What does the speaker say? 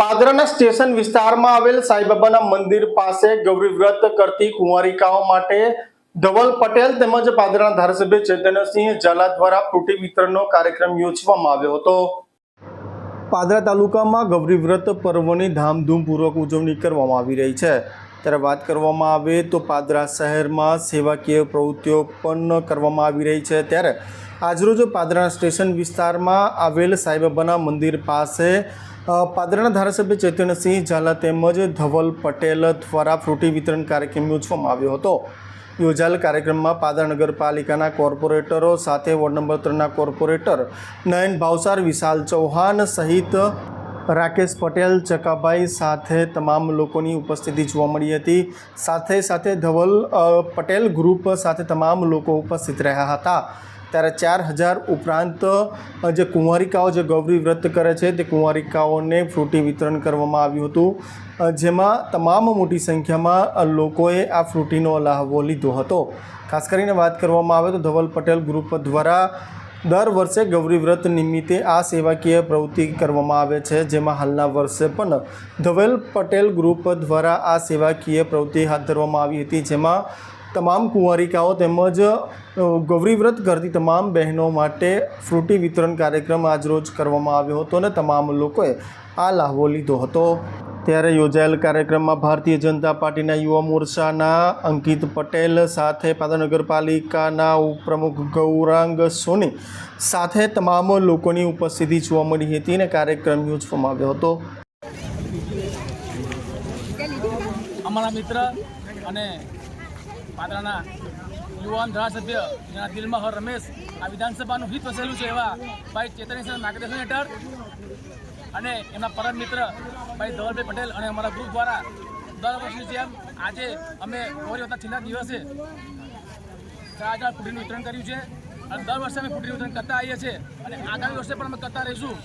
પાદરાના station વિસ્તારમાં આવેલ સાંઈબાબાના મંદિર પાસે ગૌરી વ્રત કરતી કુંવારિકાઓ માટે ધવલ પટેલ તેમજ પાદરાના ધારાસભ્ય ચૈતન્યસિંહ ઝાલા દ્વારા ફ્રૂટી વિતરણનો કાર્યક્રમ યોજવામાં આવ્યો હતો. પાદરા તાલુકામાં ગૌરી વ્રત પર્વની ધામધૂમપૂર્વક ઉજવણી કરવામાં આવી રહી છે. ત્યારે વાત કરવામાં આવે તો પાદરા શહેરમાં સેવાકીય પ્રવૃત્તિઓ પણ કરવામાં આવી રહી છે. ત્યારે આજરોજ પાદરા સ્ટેશન વિસ્તારમાં આવેલ સાંઈબાબાના મંદિર પાસે પાદરાના ધારાસભ્ય ચૈતન્યસિંહ ઝાલા તેમજ ધવલ પટેલ દ્વારા ફ્રૂટી વિતરણ કાર્યક્રમ યોજવામાં આવ્યો હતો. યોજાયેલ કાર્યક્રમમાં પાદરા નગરપાલિકાના કોર્પોરેટરો સાથે વોર્ડ નંબર ત્રણના કોર્પોરેટર નયન ભાવસાર વિશાલ ચૌહાણ સહિત રાકેશ પટેલ, ચકાભાઈ સાથે તમામ લોકોની ઉપસ્થિતિ જોવા મળી હતી. સાથે સાથે ધવલ પટેલ ગ્રુપ સાથે તમામ લોકો ઉપસ્થિત રહ્યા હતા. ત્યારે ચાર હજાર ઉપરાંત જે કુંવારિકાઓ, જે ગૌરી વ્રત કરે છે, તે કુંવારિકાઓને ફ્રૂટી વિતરણ કરવામાં આવ્યું હતું. જેમાં તમામ મોટી સંખ્યામાં લોકોએ આ ફ્રૂટીનો લહાવો લીધો હતો. ખાસ કરીને વાત કરવામાં આવે તો ધવલ પટેલ ગ્રુપ દ્વારા દર વર્ષે ગૌરી વ્રત નિમિત્તે આ સેવાકીય પ્રવૃત્તિ કરવામાં આવે છે. જેમાં હાલના વર્ષે પણ ધવેલ પટેલ ગ્રુપ દ્વારા આ સેવાકીય પ્રવૃત્તિ હાથ ધરવામાં આવી હતી. જેમાં તમામ કુંવારિકાઓ તેમજ ગૌરીવ્રત ગૌરી કરતી તમામ બહેનો માટે ફ્રૂટી વિતરણ કાર્યક્રમ આજરોજ કરવામાં આવ્યો હતો અને તમામ લોકોએ આ લાહવો લીધો હતો. ત્યારે યોજાયેલ કાર્યક્રમમાં ભારતીય જનતા પાર્ટીના યુવા મોરચાના અંકિત પટેલ સાથે પાદરા નગરપાલિકાના ઉપપ્રમુખ ગૌરાંગ સોની સાથે તમામ લોકોની ઉપસ્થિતિ જોવા મળી હતી અને કાર્યક્રમ યોજવામાં આવ્યો હતો. અમારા મિત્ર અને પાદરાના યુવાન ધારાસભ્ય, જેના દિલમાં હર રમેશ આ વિધાનસભાનું હિત વસેલું છે એવા ભાઈ ચેતનસિંહ માર્ગદર્શન હેઠળ અને એમના પરમ મિત્ર ભાઈ ધવલભાઈ પટેલ અને અમારા ગ્રુપ દ્વારા દર વર્ષની જેમ આજે અમે ગૌરી વત્તા છેલ્લા દિવસે ચાર હજાર ફૂટીનું વિતરણ કર્યું છે. અને દર વર્ષે અમે ફૂટીનું વિતરણ કરતા આવીએ છીએ. અને આગામી વર્ષે પણ અમે કરતા રહીશું.